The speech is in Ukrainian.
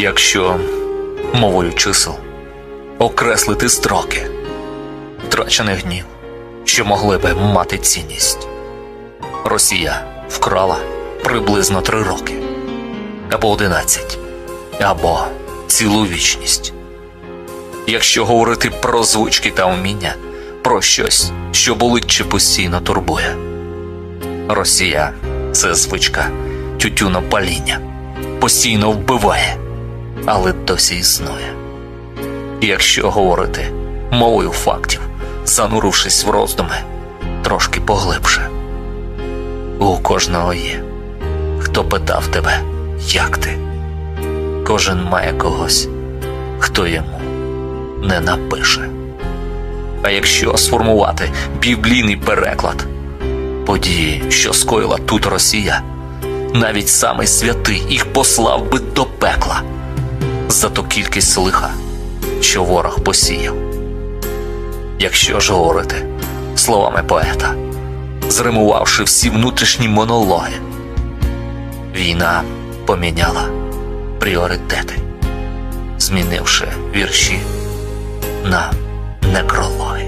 Якщо мовою чисел окреслити строки, втрачених днів, що могли би мати цінність, Росія вкрала приблизно три роки, або одинадцять, або цілу вічність. Якщо говорити про звички та вміння, про щось, що болить чи постійно турбує. Росія це звичка тютюнопаління, постійно вбиває, але досі існує. Якщо говорити мовою фактів, занурившись в роздуми, трошки поглибше. У кожного є, хто питав тебе, як ти. Кожен має когось, хто йому не напише. А якщо сформувати біблійний переклад події, що скоїла тут Росія, навіть самий святий їх послав би до пекла за ту кількість лиха, що ворог посіяв. Якщо ж говорити словами поета, зримувавши всі внутрішні монологи, війна поміняла пріоритети, змінивши вірші на некрологи.